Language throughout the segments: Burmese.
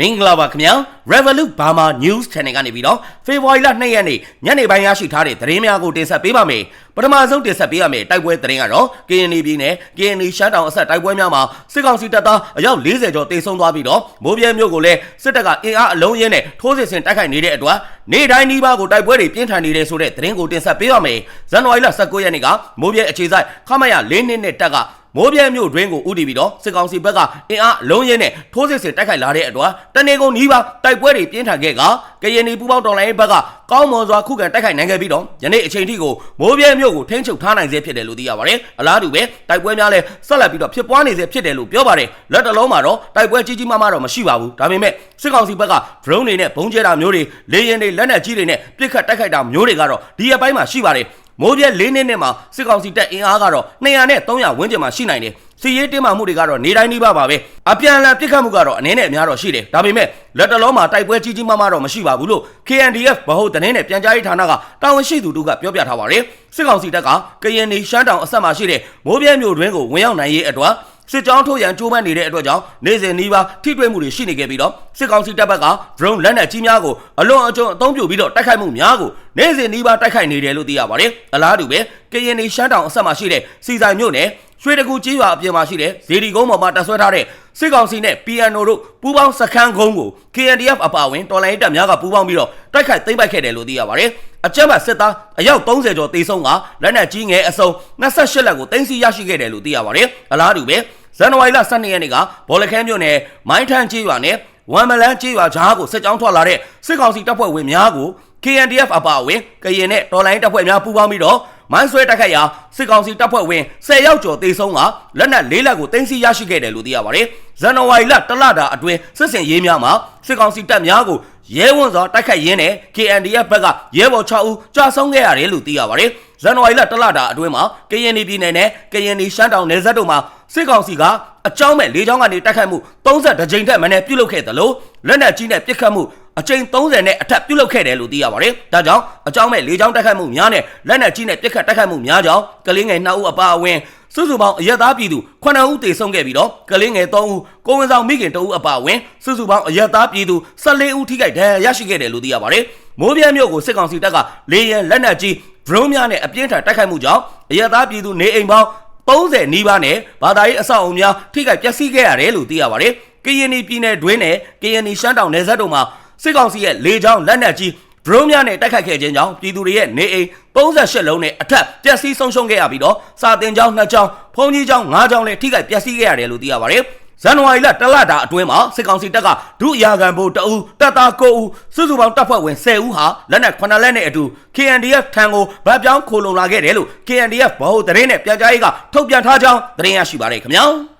မင်္ဂလာပါခင်ဗျာ Revolut Burma News Channel ကနေပြီးတော့ဖေဖော်ဝါရီလ2ရက်နေ့ညနေပိုင်းရရှိထားတဲ့သတင်းများကိုတင်ဆက်ပေးပါမယ်ပထမဆုံးတင်ဆက်ပေးရမယ့်တိုက်ပွဲသတင်းကတော့ KNY ပြည်နယ် KNY ရှမ်းတောင်အဆက်တိုက်ပွဲများမှာစစ်ကောင်စီတပ်သားအယောက်40ကျော်တေဆုံးသွားပြီးတော့မိုးပြဲမြို့ကိုလည်းစစ်တပ်ကအင်အားအလုံးရင်းနဲ့ထိုးစစ်ဆင်တိုက်ခိုက်နေတဲ့အတွက်နေ့တိုင်းနီးပါးကိုတိုက်ပွဲတွေပြင်းထန်နေတဲ့ဆိုတဲ့သတင်းကိုတင်ဆက်ပေးပါမယ်ဇန်နဝါရီလ19ရက်နေ့ကမိုးပြဲအခြေစိုက်ခမရ၄နှစ်နဲ့တပ်က မိုးပြဲမြို့တွင်းကိုဥတီပြီးတော့စစ်ကောင်စီဘက်ကအင်အားအလုံးရင်းနဲ့ထိုးစစ်ဆင်တိုက်ခိုက်လာတဲ့အတွက်တနေကုန်နီးပါးတိုက်ပွဲတွေပြင်းထန်ခဲ့ကကရင်နီပူပေါင်းတော်လိုင်းဘက်ကကောင်းမွန်စွာခုခံတိုက်ခိုက်နိုင်ခဲ့ပြီးတော့ယနေ့အချိန်ထိကိုမိုးပြဲမြို့ကိုထိန်းချုပ်ထားနိုင်စေဖြစ်တယ်လို့သိရပါတယ်အလားတူပဲတိုက်ပွဲများလည်းဆက်လက်ပြီးတော့ဖြစ်ပွားနေစေဖြစ်တယ်လို့ပြောပါတယ်လက်တလုံးမှာတော့တိုက်ပွဲကြီးကြီးမားမားတော့မရှိပါဘူးဒါပေမဲ့စစ်ကောင်စီဘက်က drone တွေနဲ့ဘုံကျဲတာမျိုးတွေလေရင်တွေလက်နက်ကြီးတွေနဲ့ပစ်ခတ်တိုက်ခိုက်တာမျိုးတွေကတော့ဒီအပိုင်းမှာရှိပါတယ် မိုးပြဲ၄နှစ်နဲ့မှာစစ်ကောင်စီတပ်အင်အားကတော့200နဲ့300ဝန်းကျင်မှာရှိနိုင်တယ်စီရေးတင်းမာမှုတွေကတော့နေတိုင်းနှိပါပါပဲအပြန်အလှန်ပြစ်ခတ်မှုကတော့အနေနဲ့အများတော့ရှိတယ်ဒါပေမဲ့လက်တလုံးမှာတိုက်ပွဲကြီးကြီးမားမားတော့မရှိပါဘူးလို့ KNDF ဗဟိုသတင်းနဲ့ပြန်ကြားရေးဌာနကတာဝန်ရှိသူတို့ကပြောပြထားပါတယ်စစ်ကောင်စီတပ်ကကရင်နေရှမ်းတောင်အဆက်မှာရှိတဲ့မိုးပြဲမြို့တွင်းကိုဝင်ရောက်နိုင်ရေးအတွက် စစ်ကြောင်းထိုးရန်ကြိုးပမ်းနေတဲ့အတွက်ကြောင့်နေ့စဉ်နီးပါးထိတွေ့မှုတွေရှိနေခဲ့ပြီးတော့စစ်ကောင်စီတပ်ဘက်က drone လက်နက်ကြီးများကိုအလွန်အကျွံအသုံးပြုပြီးတော့တိုက်ခိုက်မှုများကိုနေ့စဉ်နီးပါးတိုက်ခိုက်နေတယ်လို့သိရပါတယ်အလားတူပဲကရင်နေရှမ်းတောင်အဆက်မှာရှိတဲ့စီဆိုင်မြို့နယ်ရွှေတကူကြီးရွာအပြင်မှာရှိတဲ့ဇေဒီကုန်းပေါ်မှာတပ်ဆွဲထားတဲ့ စစ်ကောင်စီနဲ့ PNO တို့ပူးပေါင်းစခန်းကုန်းကို KNDF အပါအဝင်တော်လိုင်းတပ်များကပူးပေါင်းပြီးတော့တိုက်ခိုက်သိမ်းပိုက်ခဲ့တယ်လို့သိရပါတယ်။အကြမ်းဖက်စစ်သားအယောက်30ကျော်တေဆုံးကလက်နက်ကြီးငယ်အစုံ28လက်ကိုသိမ်းဆည်းရရှိခဲ့တယ်လို့သိရပါတယ်။အလားတူပဲဇန်နဝါရီလ12ရက်နေ့ကဘော်လခဲမြို့နယ်မိုင်းထန်ကြီးရွာနဲ့ဝမ်မလန်းကြီးရွာကြားကိုစစ်ကြောင်းထွက်လာတဲ့စစ်ကောင်စီတပ်ဖွဲ့ဝင်များကို KNDF အပါအဝင်ကရင်နဲ့တော်လိုင်းတပ်ဖွဲ့များပူးပေါင်းပြီးတော့ မန်းဆွဲတိုက်ခိုက်ရာစစ်ကောင်စီတပ်ဖွဲ့ဝင်10ယောက်ကျော်တေဆုံးကလက်နက်၄လက်ကိုတင်စီရရှိခဲ့တယ်လို့သိရပါတယ်။ဇန်နဝါရီလတလတာအတွင်းစစ်စင်ရေးများမှာစစ်ကောင်စီတပ်များကိုရဲဝံစွာတိုက်ခိုက်ရင်းနဲ့ KNDF ဘက်ကရဲဘော်6ဦးကြာဆုံးခဲ့ရတယ်လို့သိရပါတယ်။ဇန်နဝါရီလတလတာအတွင်းမှာကရင်ပြည်နယ်နဲ့ကရင်ရှမ်းတောင်နယ်စပ်တို့မှာစစ်ကောင်စီကအကြောင်းမဲ့၄ချောင်းကနေတိုက်ခိုက်မှု30ကြိမ်ထက်မနည်းပြုလုပ်ခဲ့တယ်လို့လက်နက်ကြီးနဲ့ပစ်ခတ်မှု အကြိမ်30နဲ့အထက်ပြုလုပ်ခဲ့တယ်လို့သိရပါတယ်။ဒါကြောင့်အကြောင်းမဲ့၄ချောင်းတိုက်ခိုက်မှုများနဲ့လက်နက်ကြီးနဲ့ပစ်ခတ်တိုက်ခိုက်မှုများကြောင့်ကလေးငယ်2ဦးအပါအဝင်စုစုပေါင်းအရက်သားပြည်သူ9ဦးတေဆုံးခဲ့ပြီးတော့ကလေးငယ်3ဦးကိုဝင်ဆောင်မိခင်2ဦးအပါအဝင်စုစုပေါင်းအရက်သားပြည်သူ14ဦးထိခိုက်ဒဏ်ရာရရှိခဲ့တယ်လို့သိရပါတယ်။မိုးပြဲမြို့ကိုစစ်ကောင်စီတပ်ကလေရင်လက်နက်ကြီး drone များနဲ့အပြင်းထန်တိုက်ခိုက်မှုကြောင့်အရက်သားပြည်သူနေအိမ်ပေါင်း30နီးပါးနဲ့ဘာသာရေးအဆောက်အအုံများထိခိုက်ပျက်စီးခဲ့ရတယ်လို့သိရပါတယ်။ကရင်ပြည်နယ်တွင်းနဲ့ကရင်ရှမ်းတောင်နယ်စပ်တို့မှာ စစ်ကောင်စီရဲ့လေကြောင်းလက်နက်ကြီး drone များနဲ့တိုက်ခိုက်ခဲ့ခြင်းကြောင့်ပြည်သူတွေရဲ့နေအိမ်38လုံးနဲ့အထက်ပျက်စီးဆုံးရှုံးခဲ့ရပြီးတော့စာတင်ကျောင်း2ကျောင်းဘုံကြီးကျောင်း5ကျောင်းနဲ့ထိခိုက်ပျက်စီးခဲ့ရတယ်လို့သိရပါတယ်။ဇန်နဝါရီလတလတာအတွင်းမှာစစ်ကောင်စီတပ်ကဒုအရာခံဘိုးတအူတပ်သား9ဦးစုစုပေါင်းတပ်ဖွဲ့ဝင်10ဦးဟာလက်နက်9လက်နဲ့အတူ KNDF ထံကိုဗတ်ပြောင်းခိုလုံလာခဲ့တယ်လို့ KNDF ဗဟိုသတင်းနဲ့ပြန်ကြားရေးကထုတ်ပြန်ထားကြောင်းသတင်းရရှိပါတယ်ခင်ဗျာ။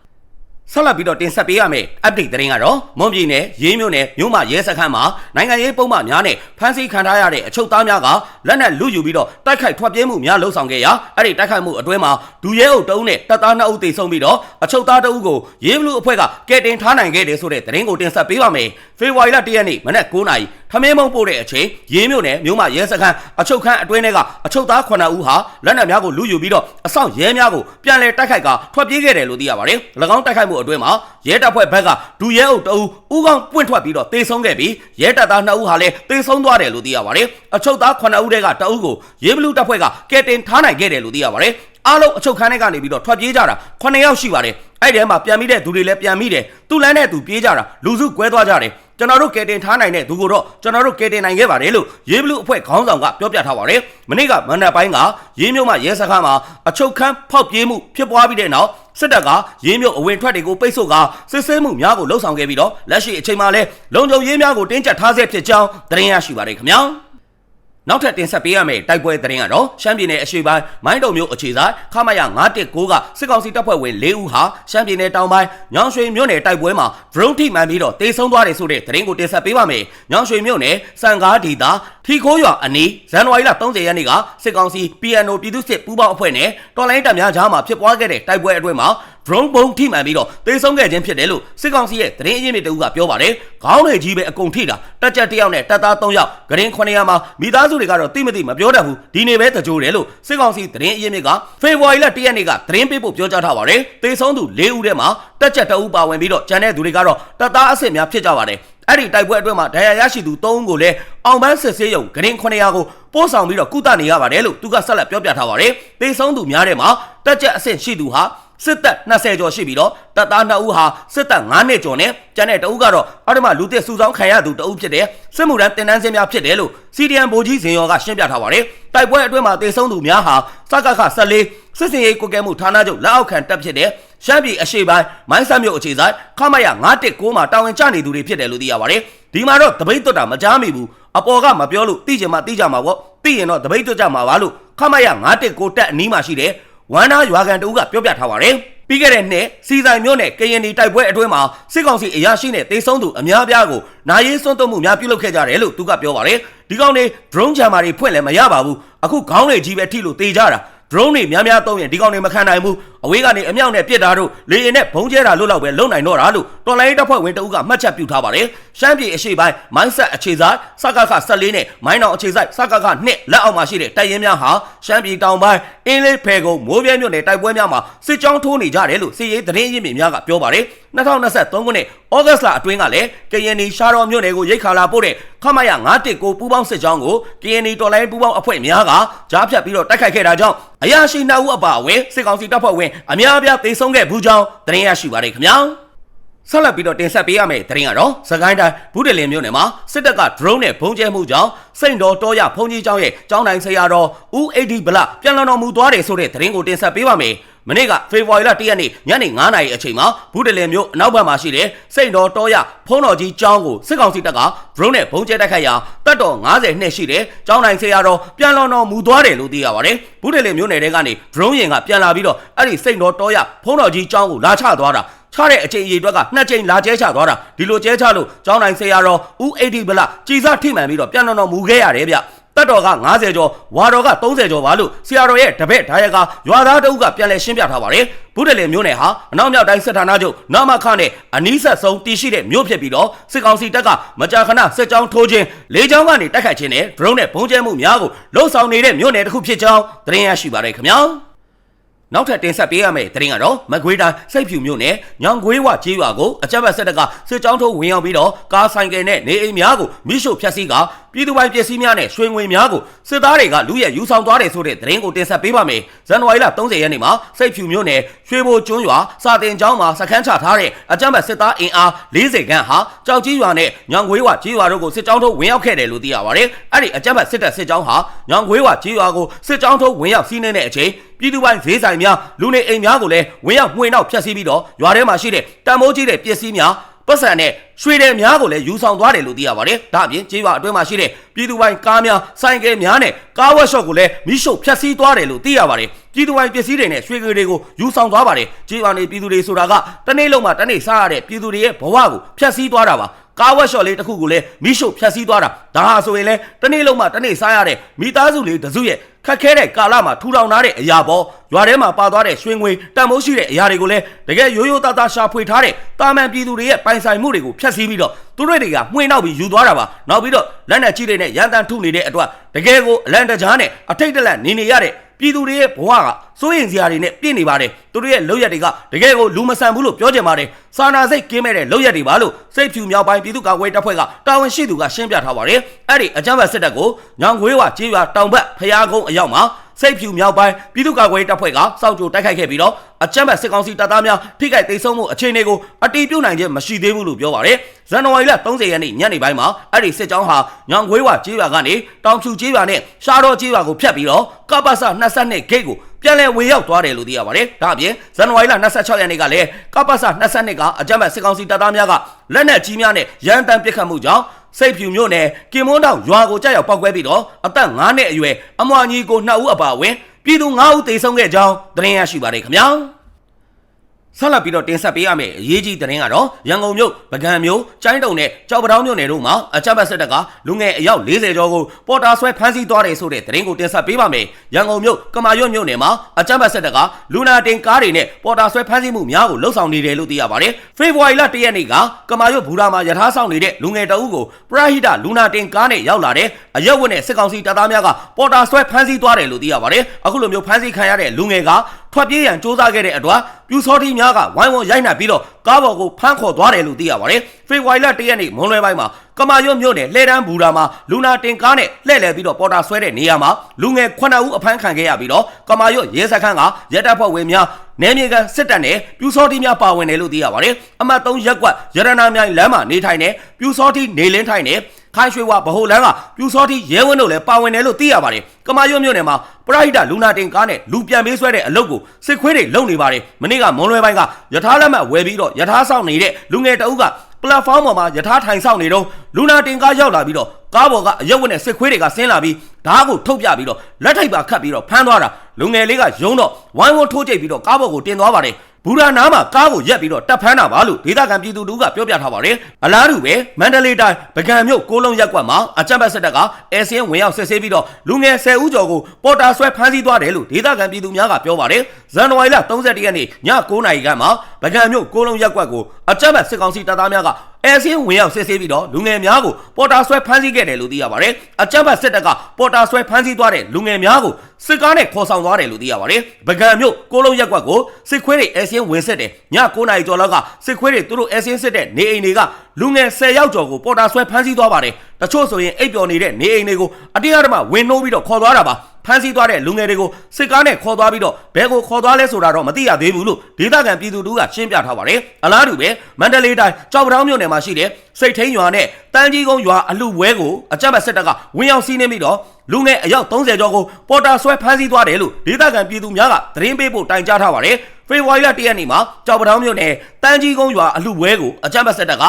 ဆက်လက်ပြီးတော့တင်ဆက်ပေးရမယ့် update သတင်းကတော့မွန်ပြည်နယ်ရေးမြို့နယ်မြို့မရဲစခန်းမှာနိုင်ငံရေးပုံမှန်များနဲ့ဖမ်းဆီးခံထားရတဲ့အချုပ်သားများကလက်နက်လူယူပြီးတော့တိုက်ခိုက်ထွက်ပြေးမှုများလှုံ့ဆော်ခဲ့ရာအဲ့ဒီတိုက်ခိုက်မှုအတွင်းမှာဒူရဲအုပ်တုံးနဲ့တပ်သား2ဦးသေဆုံးပြီးတော့အချုပ်သား2ဦးကိုရေးဘလူးအဖွဲ့ကကဲတင်ထားနိုင်ခဲ့တယ်ဆိုတဲ့သတင်းကိုတင်ဆက်ပေးပါမယ်ဖေဖော်ဝါရီလ1ရက်နေ့မနက်9:00နာရီထမင်းမုံပို့တဲ့အချိန်ရေးမြို့နယ်မြို့မရဲစခန်းအချုပ်ခန်းအတွင်းထဲကအချုပ်သား9ဦးဟာလက်နက်များကိုလူယူပြီးတော့အဆောင်ရဲများကိုပြန်လည်တိုက်ခိုက်ကထွက်ပြေးခဲ့တယ်လို့သိရပါတယ်၎င်းတိုက်ခိုက်မှုအတွင်းမှာရဲတပ်ဖွဲ့ဘက်ကဒူရဲအုပ်တအူးဦးကောင်းပွင့်ထွက်ပြီးတော့တေဆုံးခဲ့ပြီးရဲတပ်သား2ဦးဟာလည်းတေဆုံးသွားတယ်လို့သိရပါတယ်အချုပ်သား9ဦးတည်းကတအူးကိုရဲဘလူးတပ်ဖွဲ့ကကဲတင်ထားနိုင်ခဲ့တယ်လို့သိရပါတယ်အားလုံးအချုပ်ခန်းထဲကနေပြီးတော့ထွက်ပြေးကြတာ9ယောက်ရှိပါတယ်အဲ့ဒီထဲမှာပြန်ပြီးတဲ့သူတွေလည်းပြန်ပြီးတယ်သူ့လန်းနဲ့သူပြေးကြတာလူစုကွဲသွားကြတယ် ကျွန်တော်တို့ကယ်တင်ထားနိုင်တဲ့သူကိုတော့ကျွန်တော်တို့ကယ်တင်နိုင်ခဲ့ပါတယ်လို့ရေးဘလူးအဖွဲ့ခေါင်းဆောင်ကပြောပြထားပါတယ်မနေ့ကမန္တပိုင်းကရေးမြို့မှာရဲစခန်းမှာအချုပ်ခန်းဖောက်ပြေးမှုဖြစ်ပွားပြီးတဲ့နောက်စစ်တပ်ကရင်းမြုပ်အဝင်ထွက်တွေကိုပိတ်ဆို့ကစစ်ဆေးမှုများကိုလှုံ့ဆော်ခဲ့ပြီးတော့လက်ရှိအချိန်မှာလည်းလုံခြုံရေးများကိုတင်းကျပ်ထားဆဲဖြစ်ကြောင်းသတင်းရရှိပါတယ်ခင်ဗျာ နောက်ထပ်တင်ဆက်ပေးရမယ့်တိုက်ပွဲသတင်းကတော့ရှမ်းပြည်နယ်အရှေ့ပိုင်းမိုင်းတုံမြို့အခြေဆိုင်ခမရ919ကစစ်ကောင်စီတပ်ဖွဲ့ဝင်၄ဦးဟာရှမ်းပြည်နယ်တောင်ပိုင်းညောင်ရွှေမြို့နယ်တိုက်ပွဲမှာ drone ထိမှန်ပြီးတော့တေဆုံးသွားတယ်ဆိုတဲ့သတင်းကိုတင်ဆက်ပေးပါမယ်။ညောင်ရွှေမြို့နယ်စံကားဒေသထီခိုးရွာအနီးဇန်နဝါရီလ30ရက်နေ့ကစစ်ကောင်စီ PNO ပြည်သူ့စစ်ပူးပေါင်းအဖွဲ့နဲ့တော်လိုင်းတပ်များကြားမှာဖြစ်ပွားခဲ့တဲ့တိုက်ပွဲအတွင်းမှာ drone ဘုံထိမှန်ပြီးတော့တေဆုံးခဲ့ခြင်းဖြစ်တယ်လို့စစ်ကောင်စီရဲ့သတင်းအရင်းမြစ်တအုပ်ကပြောပါတယ်။ခေါင်းတွေကြီးပဲအကုန်ထိတာတက်ကြက်တစ်ယောက်နဲ့တက်သား၃ယောက်ဂရင်900မှာမိသားစုတွေကတော့တိမတိမပြောတတ်ဘူးဒီနေ့ပဲတကြိုးတယ်လို့စစ်ကောင်စီသတင်းအရင်းမြစ်ကဖေဖော်ဝါရီလ1ရက်နေ့ကသတင်းပေးဖို့ပြောကြားထားပါတယ်။တေဆုံးသူ၄ဦးထဲမှာတက်ကြက်တအုပ်ပါဝင်ပြီးတော့ကျန်တဲ့သူတွေကတော့တက်သားအစ်စ်များဖြစ်ကြပါတယ်။အဲ့ဒီတိုက်ပွဲအတွင်းမှာဒဏ်ရာရရှိသူ၃ဦးကိုလည်းအောင်ပန်းစစ်ဆေးရုံဂရင်900ကိုပို့ဆောင်ပြီးတော့ကုသနေရပါတယ်လို့သူကဆက်လက်ပြောပြထားပါတယ်။တေဆုံးသူများထဲမှာတက်ကြက်အဆင့်ရှိသူဟာ စစ်တပ်20ကျော်ရှိပြီးတော့တပ်သား2ဦးဟာစစ်တပ်9နှစ်ကျော်နဲ့ကျန်တဲ့2ဦးကတော့အောက်ထမလူသစ်စုဆောင်းခံရသူ2ဦးဖြစ်တဲ့စစ်မှုထမ်းတင်တန်းစင်းများဖြစ်တယ်လို့ CDN ဗိုလ်ကြီးဇင်ရောကရှင်းပြထားပါတယ်။တိုက်ပွဲအတွင်းမှာတေဆုံးသူများဟာစကခ14စစ်စင်ရေးကိုကဲမှုဌာနချုပ်လက်အောက်ခံတပ်ဖြစ်တဲ့ရှမ်းပြည်အရှေ့ပိုင်းမိုင်းဆမ်မြို့အခြေဆိုင်ခမရ919မှာတာဝန်ကျနေသူတွေဖြစ်တယ်လို့သိရပါတယ်။ဒီမှာတော့တပိတ်တွတ်တာမကြားမိဘူး။အပေါ်ကမပြောလို့သိချင်မှသိကြမှာပေါ့။သိရင်တော့တပိတ်တွတ်ကြမှာပါလို့ခမရ919တက်အနီးမှာရှိတဲ့ ဝမ်းနာရွာကန်တူကပြောပြထားပါတယ်။ပြီးခဲ့တဲ့နှစ်စီဆိုင်မြို့နယ်ကရင်နီတိုက်ပွဲအတွင်းမှာစစ်ကောင်စီအရာရှိနဲ့တေဆုံးသူအများအပြားကိုနာရေးစွန့်သွတ်မှုများပြုလုပ်ခဲ့ကြတယ်လို့သူကပြောပါတယ်။ဒီကောင်တွေ drone jammer တွေဖွင့်လည်းမရပါဘူး။အခုခေါင်းတွေကြီးပဲထိလို့တေကြတာ။ drone တွေများများသုံးရင်ဒီကောင်တွေမခံနိုင်ဘူး အဝေးကနေအမြောက်နဲ့ပစ်တာတို့လေရင်နဲ့ဘုံကျဲတာလို့လောက်ပဲလုံနိုင်တော့တာလို့တော်လိုင်းတပ်ဖွဲ့ဝင်တအုပ်ကမှတ်ချက်ပြုထားပါတယ်ရှမ်းပြည်အရှေ့ပိုင်းမိုင်းဆက်အခြေဆိုင်စကခ14နဲ့မိုင်းတောင်အခြေဆိုင်စကခ2လက်အောက်မှာရှိတဲ့တိုက်ရင်များဟာရှမ်းပြည်တောင်ပိုင်းအင်းလေးဖယ်ကုန်းမိုးပြဲမြို့နယ်တိုက်ပွဲများမှာစစ်ကြောင်းထိုးနေကြတယ်လို့စစ်ရေးသတင်းရင်းမြစ်များကပြောပါတယ်2023ခုနှစ်ဩဂတ်လအတွင်းကလည်းကရင်နီရှာတော်မြို့နယ်ကိုရိတ်ခါလာပို့တဲ့ခမရ919ပူးပေါင်းစစ်ကြောင်းကိုကရင်နီတော်လိုင်းပူးပေါင်းအဖွဲ့များကကြားဖြတ်ပြီးတော့တိုက်ခိုက်ခဲ့တာကြောင့်အရာရှိနှစ်ဦးအပါအဝင်စစ်ကောင်စီတပ်ဖွဲ့ဝင်အများအပြားသေဆုံးခဲ့ဘူးကြောင်းသတင်းရရှိပါတယ်ခင်ဗျာ ဆက်လက်ပြီးတော့တင်ဆက်ပေးရမယ့်သတင်းကတော့စကိုင်းတိုင်းဘူးတလင်မြို့နယ်မှာစစ်တပ်က drone နဲ့ပုံကျဲမှုကြောင့်စိန်တော်တော်ရဖုန်ကြီးကျောင်းရဲ့ကျောင်းတိုင်းဆရာတော်ဦးအိတ်ဒီဗလပြန်လည်တော်မူသွားတယ်ဆိုတဲ့သတင်းကိုတင်ဆက်ပေးပါမယ်မနေ့ကဖေဖော်ဝါရီလ၁ရက်နေ့ညနေ9:00နာရီအချိန်မှာဘူးတလင်မြို့အနောက်ဘက်မှာရှိတဲ့စိန်တော်တော်ရဖုံးတော်ကြီးကျောင်းကိုစစ်ကောင်စီတပ်က drone နဲ့ပုံကျဲတိုက်ခိုက်ရာတပ်တော်90နှစ်ရှိတဲ့ကျောင်းတိုင်းဆရာတော်ပြန်လည်တော်မူသွားတယ်လို့သိရပါတယ်ဘူးတလင်မြို့နယ်ထဲကနေ drone ရင်ကပြန်လာပြီးတော့အဲ့ဒီစိန်တော်တော်ရဖုံးတော်ကြီးကျောင်းကိုလာချသွားတာ ချတဲ့အချိန်အရေအတွက်ကနှစ်ချိန်လာကျဲချသွားတာဒီလိုကျဲချလို့ကျောင်းတိုင်းဆရာတော်ဦးအိတ်ဒီဗလကြည်စားထိမှန်ပြီးတော့ပြန်တော်တော်မူခဲ့ရတယ်ဗျတက်တော်က90ကျော်ဝါတော်က30ကျော်ပါလို့ဆရာတော်ရဲ့တပည့်ဒါရကရွာသားတအုပ်ကပြန်လဲရှင်းပြထားပါတယ်ဘုဒ္ဓလင်မြို့နယ်ဟာအနောက်မြောက်တိုင်းစစ်ဌာနချုပ်နမခနဲ့အနီးဆက်ဆုံးတည်ရှိတဲ့မြို့ဖြစ်ပြီးတော့စစ်ကောင်စီတပ်ကမကြာခဏစစ်ကြောင်းထိုးခြင်းလေးကြောင်းကနေတိုက်ခိုက်ခြင်းနဲ့ drone နဲ့ပုံကျဲမှုများကိုလှုပ်ဆောင်နေတဲ့မြို့နယ်တစ်ခုဖြစ်ကြောင်းသတင်းရရှိပါရခင်ဗျာ နောက်ထပ်တင်ဆက်ပေးရမယ့်သတင်းကတော့မကွေးတိုင်းစိတ်ဖြူမြို့နယ်ညောင်ကွေးဝကျေးရွာကိုအကြမ်းဖက်စစ်တပ်ကစစ်ကြောင်းထိုးဝင်ရောက်ပြီးတော့ကားဆိုင်ကယ်နဲ့နေအိမ်များကိုမိရှို့ဖျက်ဆီးက ပြည်သူပိုင်ပစ္စည်းများနဲ့ရွှေငွေများကိုစစ်သားတွေကလူရဲယူဆောင်သွားတယ်ဆိုတဲ့သတင်းကိုတင်ဆက်ပေးပါမယ်။ဇန်နဝါရီလ30ရက်နေ့မှာစိတ်ဖြူမြို့နယ်ရွှေဘိုကျွန်းရွာစာတင်ကျောင်းမှာစခန်းချထားတဲ့အကြမ်းဖက်စစ်သားအင်အား40ခန့်ဟာကြောက်ကြီးရွာနဲ့ညောင်ကွေးဝကျေးရွာတို့ကိုစစ်ကြောင်းထိုးဝင်ရောက်ခဲ့တယ်လို့သိရပါတယ်။အဲ့ဒီအကြမ်းဖက်စစ်တပ်စစ်ကြောင်းဟာညောင်ကွေးဝကျေးရွာကိုစစ်ကြောင်းထိုးဝင်ရောက်စီးနှင်းတဲ့အချိန်ပြည်သူပိုင်ဈေးဆိုင်များလူနေအိမ်များကိုလည်းဝင်ရောက်မှွေနောက်ဖျက်ဆီးပြီးတော့ရွာထဲမှာရှိတဲ့တံမိုးကြီးတဲ့ပစ္စည်းများ ပတ်စံနဲ့ရွှေတယ်များကိုလည်းယူဆောင်သွားတယ်လို့သိရပါတယ်။ဒါအပြင်ကျေးရွာအတွင်းမှာရှိတဲ့ပြည်သူပိုင်ကားများဆိုင်ကယ်များနဲ့ကားဝက်ရှော့ကိုလည်းမိရှုပ်ဖျက်ဆီးသွားတယ်လို့သိရပါတယ်။ပြည်သူပိုင်ပစ္စည်းတွေနဲ့ရွှေကြယ်တွေကိုယူဆောင်သွားပါတယ်။ကျေးရွာနေပြည်သူတွေဆိုတာကတနေ့လုံးမှတနေ့စားရတဲ့ပြည်သူတွေရဲ့ဘဝကိုဖျက်ဆီးသွားတာပါ။ ကားဝက်ရှော့လေးတစ်ခုကိုလည်းမိရှုပ်ဖျက်ဆီးသွားတာဒါဟာဆိုရင်လည်းတနေ့လုံးမှတနေ့စားရတဲ့မိသားစုလေးတစ်စုရဲ့ခက်ခဲတဲ့ကာလမှာထူထောင်ထားတဲ့အရာပေါ်ရွာထဲမှာပါသွားတဲ့ရွှေငွေတန်မိုးရှိတဲ့အရာတွေကိုလည်းတကယ်ရိုးရိုးသားသားရှာဖွေထားတဲ့တာမန်ပြည်သူတွေရဲ့ပိုင်ဆိုင်မှုတွေကိုဖျက်ဆီးပြီးတော့သူတို့တွေကမှွေနောက်ပြီးယူသွားတာပါနောက်ပြီးတော့လက်နဲ့ကြီးတွေနဲ့ရန်တန်ထုနေတဲ့အတွက်တကယ်ကိုအလန်တကြားနဲ့အထိတ်တလန့်နေနေရတဲ့ ပြည်သူတွေရဲ့ဘဝကစိုးရင်စရာတွေနဲ့ပြည့်နေပါတယ်သူတို့ရဲ့လောက်ရက်တွေကတကယ်ကိုလူမဆန်ဘူးလို့ပြောကြပါတယ်စာနာစိတ်ကင်းမဲ့တဲ့လောက်ရက်တွေပါလို့စိတ်ဖြူမြောက်ပိုင်းပြည်သူ့ကာကွယ်တပ်ဖွဲ့ကတာဝန်ရှိသူကရှင်းပြထားပါတယ်အဲ့ဒီအကြမ်းဖက်စစ်တပ်ကိုညောင်ခွေးဝကျေးရွာတောင်ဘက်ဖျားကုန်းအရောက်မှာ စိတ်ဖြူမြောက်ပိုင်းပြည်သူ့ကာကွယ်တပ်ဖွဲ့ကစောင့်ကြိုတိုက်ခိုက်ခဲ့ပြီးတော့အကြမ်းဖက်စစ်ကောင်စီတပ်သားများထိခိုက်ဒေဆုံးမှုအခြေအနေကိုအတီးပြုတ်နိုင်ခြင်းမရှိသေးဘူးလို့ပြောပါတယ်ဇန်နဝါရီလ30ရက်နေ့ညနေပိုင်းမှာအဲ့ဒီစစ်ကြောင်းဟာညောင်ခွေးဝကျေးရွာကနေတောင်ဖြူကျေးရွာနဲ့ရှားတော်ကျေးရွာကိုဖျက်ပြီးတော့ကပ္ပစ22ဂိတ်ကိုပြန်လည်ဝင်ရောက်သွားတယ်လို့သိရပါတယ်။ဒါအပြင်ဇန်နဝါရီလ26ရက်နေ့ကလည်းကပ္ပစ22ကအကြမ်းဖက်စစ်ကောင်စီတပ်သားများကလက်နက်ကြီးများနဲ့ရန်တမ်းပစ်ခတ်မှုကြောင့် စိတ်ဖြူမြို့နယ်ကင်မွန်းတောင်ရွာကိုကြောက်ရောက်ပောက်ကွဲပြီးတော့အသက်9နှစ်အရွယ်အမွာညီကို2ဦးအပါအဝင်ပြည်သူ9ဦးသေဆုံးခဲ့ကြောင်းသတင်းရရှိပါတယ်ခင်ဗျာ။ ဆက်လက်ပြီးတော့တင်ဆက်ပေးရမယ့်အရေးကြီးသတင်းကတော့ရန်ကုန်မြို့ပကံမြို့ကျိုင်းတုံနဲ့ကြောက်ပတောင်းမြို့နယ်တို့မှာအကြမ်းဖက်စစ်တပ်ကလူငယ်အယောက်40ကျော်ကိုပေါ်တာဆွဲဖမ်းဆီးသွားတယ်ဆိုတဲ့သတင်းကိုတင်ဆက်ပေးပါမယ်။ရန်ကုန်မြို့ကမာရွတ်မြို့နယ်မှာအကြမ်းဖက်စစ်တပ်ကလူနာတင်ကားတွေနဲ့ပေါ်တာဆွဲဖမ်းဆီးမှုများကိုလှုပ်ဆောင်နေတယ်လို့သိရပါတယ်။ဖေဖော်ဝါရီလ1ရက်နေ့ကကမာရွတ်ဘူရာမှာယထာဆောင်နေတဲ့လူငယ်တအုပ်ကိုပရဟိတလူနာတင်ကားနဲ့ရောက်လာတဲ့အရက်ဝတ်နဲ့စစ်ကောင်စီတပ်သားများကပေါ်တာဆွဲဖမ်းဆီးသွားတယ်လို့သိရပါတယ်။အခုလိုမျိုးဖမ်းဆီးခံရတဲ့လူငယ်က ထွက်ပြေးရန်စ조사ခဲ့တဲ့အတွက်ပြူစောတိများကဝိုင်းဝန်းရိုက်နှက်ပြီးတော့ကားပေါ်ကိုဖမ်းခေါ်သွားတယ်လို့သိရပါတယ်ဖေဖော်ဝါရီလ၁ရက်နေ့မွန်းလွဲပိုင်းမှာကမာရွတ်မြို့နယ်လှဲတန်းဘူတာမှာလူနာတင်ကားနဲ့လှည့်လည်ပြီးတော့ပေါ်တာဆွဲတဲ့နေရာမှာလူငယ်9ဦးအဖမ်းခံခဲ့ရပြီးတော့ကမာရွတ်ရဲစခန်းကရဲတပ်ဖွဲ့ဝင်များနယ်မြေကန်စစ်တပ်နဲ့ပြူစောတိများပါဝင်တယ်လို့သိရပါတယ်အမှတ်3ရက်ကွက်ရတနာမြိုင်လမ်းမှာနေထိုင်တဲ့ပြူစောတိနေလင်းထိုင်တဲ့ ခိုင်ရွှေဝဗဟိုလန်းကပြူစောတိရဲဝင်းတို့လည်းပါဝင်တယ်လို့သိရပါတယ်ကမာရွတ်မြို့နယ်မှာပရိဟိတလူနာတင်ကားနဲ့လူပြန်ပေးဆွဲတဲ့အလုပ်ကိုစစ်ခွေးတွေလုပ်နေပါတယ်မနေ့ကမွန်လွဲပိုင်းကယထာလက်မှတ်ဝယ်ပြီးတော့ယထာဆောင်နေတဲ့လူငယ်တအုပ်ကပလက်ဖောင်းပေါ်မှာယထာထိုင်ဆောင်နေတော့လူနာတင်ကားရောက်လာပြီးတော့ကားပေါ်ကအရုပ်ဝတ်နဲ့စစ်ခွေးတွေကဆင်းလာပြီးဓာတ်ကိုထုတ်ပြပြီးတော့လက်ထိပ်ပါခတ်ပြီးတော့ဖမ်းသွားတာလူငယ်လေးကယုံတော့ဝိုင်းဝန်းထိုးကြိတ်ပြီးတော့ကားပေါ်ကိုတင်သွားပါတယ် ဘူရာနာမှာကားကိုရက်ပြီးတော့တပ်ဖမ်းတာပါလို့ဒေသခံပြည်သူတို့ကပြောပြထားပါတယ်အလားတူပဲမန္တလေးတိုင်းပကံမြို့ကိုလုံးရက်ကွက်မှာအကြမ်းဖက်စစ်တပ်ကအဲစင်းဝင်ရောက်စစ်ဆေးပြီးတော့လူငယ်10ဦးကျော်ကိုပေါ်တာဆွဲဖမ်းဆီးသွားတယ်လို့ဒေသခံပြည်သူများကပြောပါတယ်ဇန်နဝါရီလ31ရက်နေ့ည9:00နာရီခန့်မှာပကံမြို့ကိုလုံးရက်ကွက်ကိုအကြမ်းဖက်စစ်ကောင်စီတပ်သားများက အဲစင်းဝင်ရောက်စစ်ဆေးပြီးတော့လူငယ်များကိုပေါ်တာဆွဲဖမ်းဆီးခဲ့တယ်လို့သိရပါတယ်အကြမ်းဖက်စစ်တပ်ကပေါ်တာဆွဲဖမ်းဆီးသွားတဲ့လူငယ်များကိုစစ်ကားနဲ့ခေါ်ဆောင်သွားတယ်လို့သိရပါတယ်ပကံမြို့ကိုလုံးရက်ကွက်ကိုစစ်ခွေးတွေအဲစင်းဝင်စစ်တယ်ည9:00နာရီကျော်လောက်ကစစ်ခွေးတွေသူတို့အဲစင်းစစ်တဲ့နေအိမ်တွေကလူငယ်10ယောက်ကျော်ကိုပေါ်တာဆွဲဖမ်းဆီးသွားပါတယ်တချို့ဆိုရင်အိပ်ပျော်နေတဲ့နေအိမ်တွေကိုအတင်းအဓမ္မဝင်နှိုးပြီးတော့ခေါ်သွားတာပါ ဖမ်းဆီးသွားတဲ့လူငယ်တွေကိုစစ်ကားနဲ့ခေါ်သွားပြီးတော့ဘယ်ကိုခေါ်သွားလဲဆိုတာတော့မသိရသေးဘူးလို့ဒေသခံပြည်သူတို့ကရှင်းပြထားပါတယ်အလားတူပဲမန္တလေးတိုင်းကြောက်ပတောင်းမြို့နယ်မှာရှိတဲ့စိတ်ထိန်ရွာနဲ့တန်းကြီးကုန်းရွာအလူဝဲကိုအကြမ်းဖက်စစ်တပ်ကဝင်ရောက်စီးနှင်းပြီးတော့လူငယ်အယောက်30ကျော်ကိုပေါ်တာဆွဲဖမ်းဆီးသွားတယ်လို့ဒေသခံပြည်သူများကသတင်းပေးဖို့တိုင်ကြားထားပါတယ်ဖေဖော်ဝါရီလ၁ရက်နေ့မှာကြောက်ပတောင်းမြို့နယ်တန်းကြီးကုန်းရွာအလူဝဲကိုအကြမ်းဖက်စစ်တပ်က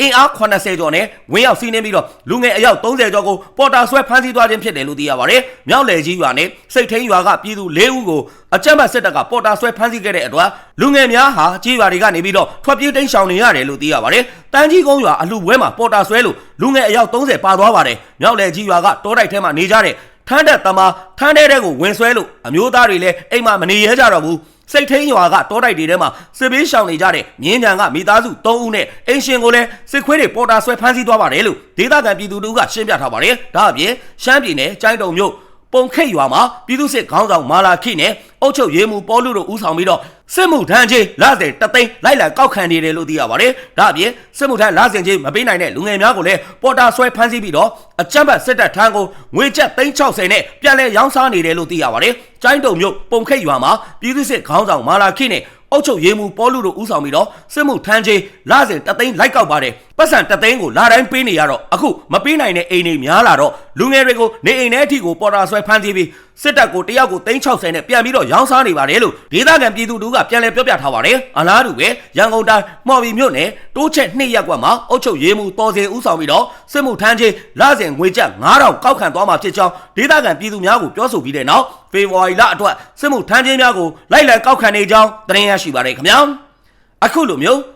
အင်အား80ကျော်နဲ့ဝင်ရောက်စီးနှင်းပြီးတော့လူငယ်အယောက်30ကျော်ကိုပေါ်တာဆွဲဖမ်းဆီးသွားခြင်းဖြစ်တယ်လို့သိရပါတယ်။မြောက်လယ်ကြီးရွာနဲ့စိတ်ထိန်ရွာကပြည်သူ၄ဦးကိုအကြမ်းဖက်စစ်တပ်ကပေါ်တာဆွဲဖမ်းဆီးခဲ့တဲ့အတွက်လူငယ်များဟာကြီးရွာတွေကနေပြီးတော့ထွက်ပြေးတိမ်းရှောင်နေရတယ်လို့သိရပါတယ်။တန်းကြီးကုန်းရွာအလူဝဲမှာပေါ်တာဆွဲလို့လူငယ်အယောက်30ပါသွားပါတယ်။မြောက်လယ်ကြီးရွာကတောတိုက်ထဲမှာနေကြတဲ့ထန်းတက်သမားထန်းတဲ့တဲ့ကိုဝင်ဆွဲလို့အမျိုးသားတွေလည်းအိမ်မှာမနေရဲကြတော့ဘူး။ စိတ်ထိန်ရွာကတောတိုက်တွေထဲမှာစစ်ဘေးရှောင်နေကြတဲ့မြင်းကြံကမိသားစု3ဦးနဲ့အင်ရှင်ကိုလည်းစစ်ခွေးတွေပေါ်တာဆွဲဖမ်းဆီးသွားပါတယ်လို့ဒေသခံပြည်သူတို့ကရှင်းပြထားပါတယ်။ဒါအပြင်ရှမ်းပြည်နယ်ကျိုင်းတုံမြို့ ပုံခိတ်ရွာမှာပြည်သူ့စစ်ခေါင်းဆောင်မာလာခိနဲ့အုတ်ချုပ်ရေးမှုပေါ်လူတို့ဦးဆောင်ပြီးတော့စစ်မှုထမ်းချင်းလစဉ်တသိန်းလိုက်လံကောက်ခံနေတယ်လို့သိရပါတယ်။ဒါအပြင်စစ်မှုထမ်းလစဉ်ချင်းမပေးနိုင်တဲ့လူငယ်များကိုလည်းပေါ်တာဆွဲဖမ်းဆီးပြီးတော့အကြမ်းဖက်စစ်တပ်ထမ်းကိုငွေကျပ်360နဲ့ပြန်လည်ရောင်းစားနေတယ်လို့သိရပါတယ်။ကျိုင်းတုံမြို့ပုံခိတ်ရွာမှာပြည်သူ့စစ်ခေါင်းဆောင်မာလာခိနဲ့အုတ်ချုပ်ရေးမှုပေါ်လူတို့ဦးဆောင်ပြီးတော့စစ်မှုထမ်းချင်းလစဉ်တသိန်းလိုက်ကောက်ပါတယ် ပတ်စံတသိန်းကိုလာတိုင်းပေးနေရတော့အခုမပေးနိုင်တဲ့အိမ်တွေများလာတော့လူငယ်တွေကိုနေအိမ်ထဲအထိကိုပေါ်တာဆွဲဖမ်းဆီးပြီးစစ်တပ်ကိုတယောက်ကို360နဲ့ပြန်ပြီးတော့ရောင်းစားနေပါတယ်လို့ဒေသခံပြည်သူတို့ကပြန်လည်ပြောပြထားပါတယ်အလားတူပဲရန်ကုန်တိုင်းမော်ဘီမြို့နယ်တိုးချက်နှစ်ရက်ကွက်မှာအုတ်ချုပ်ရေးမှုတော်စင်ဦးဆောင်ပြီးတော့စစ်မှုထမ်းချင်းလစဉ်ငွေကျပ်9000ကောက်ခံသွားမှာဖြစ်ကြောင်းဒေသခံပြည်သူများကိုပြောဆိုပြီးတဲ့နောက်ဖေဖော်ဝါရီလအတွက်စစ်မှုထမ်းချင်းများကိုလိုက်လံကောက်ခံနေကြောင်းသတင်းရရှိပါတယ်ခင်ဗျာအခုလိုမျိုး